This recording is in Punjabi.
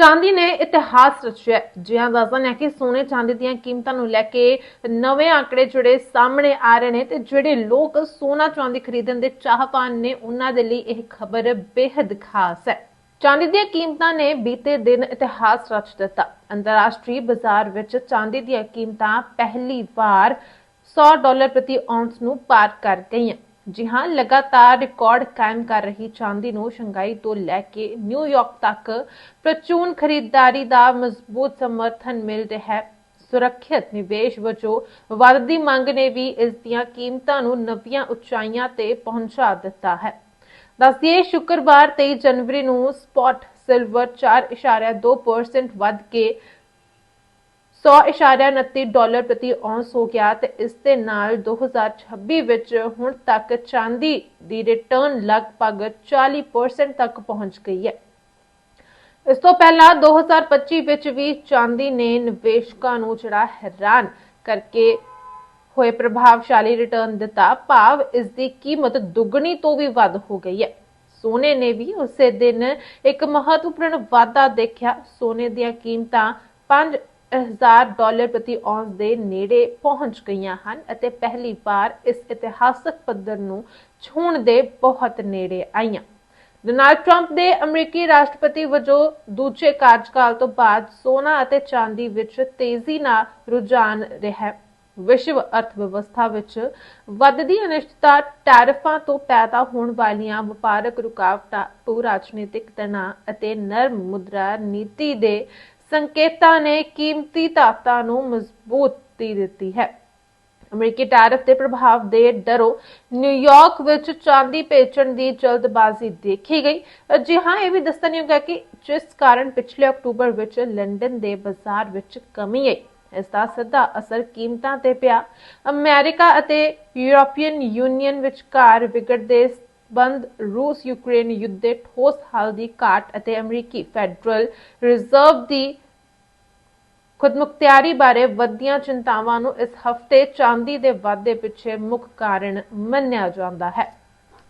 ਚਾਂਦੀ ਨੇ ਇਤਿਹਾਸ ਰਚਿਆ ਜਿਹਾਂ ਦੱਸਦਾ ਹੈ ਕਿ ਸੋਨੇ ਚਾਂਦੀ ਦੀਆਂ ਕੀਮਤਾਂ ਨੂੰ ਲੈ ਕੇ ਨਵੇਂ ਆંકੜੇ ਜਿਹੜੇ ਸਾਹਮਣੇ ਆ ਰਹੇ ਨੇ ਤੇ ਜਿਹੜੇ ਲੋਕ ਸੋਨਾ ਚਾਂਦੀ ਖਰੀਦਣ ਦੇ ਚਾਹਵਾਨ ਨੇ, ਉਹਨਾਂ ਦੇ ਲਈ ਇਹ ਖਬਰ ਬੇहद ਖਾਸ ਹੈ। ਚਾਂਦੀ ਦੀਆਂ ਕੀਮਤਾਂ ਨੇ ਬੀਤੇ ਦਿਨ ਇਤਿਹਾਸ ਰਚ ਦਿੱਤਾ। ਅੰਤਰਰਾਸ਼ਟਰੀ ਬਾਜ਼ਾਰ ਵਿੱਚ ਚਾਂਦੀ ਦੀਆਂ ਕੀਮਤਾਂ ਪਹਿਲੀ ਵਾਰ 100 ਡਾਲਰ ਪ੍ਰਤੀ ਔਂਸ ਨੂੰ ਪਾਰ ਕਰ ਗਈਆਂ। ਜੀ ਹਾਂ, ਲਗਾਤਾਰ ਰਿਕਾਰਡ ਕਾਇਮ ਕਰ ਰਹੀ ਚਾਂਦੀ ਨੂੰ ਸ਼ੰਘਾਈ ਤੋਂ ਲੈ ਕੇ ਨਿਊਯਾਰਕ ਤੱਕ ਪ੍ਰਚੂਨ ਖਰੀਦਦਾਰੀ ਦਾ ਮਜ਼ਬੂਤ ਸਮਰਥਨ ਮਿਲ ਰਿਹਾ ਹੈ। ਸੁਰੱਖਿਅਤ ਨਿਵੇਸ਼ ਵਜੋਂ ਵੱਧਦੀ ਮੰਗ ਨੇ ਵੀ ਇਸ ਦੀਆਂ ਕੀਮਤਾਂ ਨੂੰ ਨਵੀਆਂ ਉਚਾਈਆਂ ਤੇ ਪਹੁੰਚਾ ਦਿੱਤਾ ਹੈ। ਦੱਸਦੀਏ, ਸ਼ੁੱਕਰਵਾਰ 23 ਜਨਵਰੀ ਨੂੰ ਸਪੌਟ ਸਿਲਵਰ 4.2% ਵੱਧ ਕੇ 100.29 ਡਾਲਰ ਪ੍ਰਤੀ ਔਂਸ ਹੋ ਗਿਆ ਤੇ ਇਸ ਦੇ ਨਾਲ 2026 ਵਿੱਚ ਹੁਣ ਤੱਕ ਚਾਂਦੀ ਦੀ ਰਿਟਰਨ ਲਗਭਗ 40% ਤੱਕ ਪਹੁੰਚ ਗਈ ਹੈ। ਇਸ ਤੋਂ ਪਹਿਲਾਂ 2025 ਵਿੱਚ ਵੀ ਚਾਂਦੀ ਨੇ ਨਿਵੇਸ਼ਕਾਂ ਨੂੰ ਜਿਹੜਾ ਹੈਰਾਨ ਕਰਕੇ ਹੋਏ ਪ੍ਰਭਾਵਸ਼ਾਲੀ ਰਿਟਰਨ ਦਿੱਤਾ, ਭਾਵ ਇਸ ਦੀ ਕੀਮਤ ਦੁੱਗਣੀ ਤੋਂ ਵੀ ਵੱਧ ਹੋ ਗਈ ਹੈ। ਸੋਨੇ ਨੇ ਵੀ ਉਸੇ ਦਿਨ ਇੱਕ ਮਹੱਤਵਪੂਰਨ ਵਾਧਾ ਦੇਖਿਆ। ਸੋਨੇ ਦੀਆਂ ਕੀਮਤਾਂ 5000 ਡਾਲਰ ਪ੍ਰਤੀ ਔਂਸ ਦੇ ਨੇੜੇ ਪਹੁੰਚ ਗਈਆਂ ਹਨ ਅਤੇ ਪਹਿਲੀ ਵਾਰ ਇਸ ਇਤਿਹਾਸਕ ਪੱਧਰ ਨੂੰ ਛੂਹਣ ਦੇ ਬਹੁਤ ਨੇੜੇ ਆਈਆਂ। ਡੋਨਾਲਡ ਟਰੰਪ ਦੇ ਅਮਰੀਕੀ ਰਾਸ਼ਟਰਪਤੀ ਵਜੋਂ ਦੂਜੇ ਕਾਰਜਕਾਲ ਤੋਂ ਬਾਅਦ ਸੋਨਾ ਅਤੇ ਚਾਂਦੀ ਵਿੱਚ ਤੇਜ਼ੀ ਨਾਲ ਰੁਝਾਨ ਰਿਹਾ। ਵਿਸ਼ਵ ਅਰਥ ਵਿਵਸਥਾ ਵਿੱਚ ਵੱਧਦੀ ਅਨਿਸ਼ਚਿਤਤਾ ਟੈਰਿਫਾਂ ਤੋਂ ਪੈਦਾ ਹੋਣ ਵਾਲੀਆਂ ਵਪਾਰਕ ਰੁਕਾਵਟਾਂ, ਭੂ ਰਾਜਨੀਤਿਕ ਤਣਾਅ ਅਤੇ ਨਰਮ ਮੁਦਰਾ ਨੀਤੀ ਦੇ ਸੰਕੇਤਾਂ ਨੇ ਕੀਮਤੀ ਧਾਤਾਂ ਨੂੰ ਮਜ਼ਬੂਤੀ ਦਿੱਤੀ ਹੈ। ਅਮਰੀਕੀ ਟੈਰਿਫ ਦੇ ਪ੍ਰਭਾਵ ਦੇ ਡਰੋਂ ਨਿਊਯਾਰਕ ਵਿੱਚ ਚਾਂਦੀ ਵੇਚਣ ਦੀ ਜਲਦਬਾਜ਼ੀ ਦੇਖੀ ਗਈ। ਜੀ ਹਾਂ ਇਹ ਵੀ ਦੱਸਣਯੋਗ ਹੈ ਕਿ ਜਿਸ ਕਾਰਨ ਪਿਛਲੇ ਅਕਤੂਬਰ ਵਿੱਚ ਲੰਡਨ ਦੇ ਬਾਜ਼ਾਰ ਵਿੱਚ ਕਮੀ ਆਈ, ਇਸ ਦਾ ਸਿੱਧਾ ਅਸਰ ਕੀਮਤਾਂ ਤੇ ਪਿਆ। ਅਮਰੀਕਾ ਅਤੇ ਯੂਰੋਪੀਅਨ ਯੂਨੀਅਨ ਵਿਚਕਾਰ ਵਿਗੜਦੇ ਬੰਦ ਰੂਸ ਯੂਕਰੇਨ ਯੁੱਧ ਦੇ ਠੋਸ ਹੱਲ ਦੀ ਘਾਟ ਅਤੇ ਅਮਰੀਕੀ ਫੈਡਰਲ ਰਿਜ਼ਰਵ ਦੀ ਖੁਦਮੁਖਤਿਆਰੀ ਬਾਰੇ ਵਧੀਆਂ ਚਿੰਤਾਵਾਂ ਨੂੰ ਇਸ ਹਫ਼ਤੇ ਚਾਂਦੀ ਦੇ ਵਾਧੇ ਪਿੱਛੇ ਮੁੱਖ ਕਾਰਨ ਮੰਨਿਆ ਜਾਂਦਾ ਹੈ।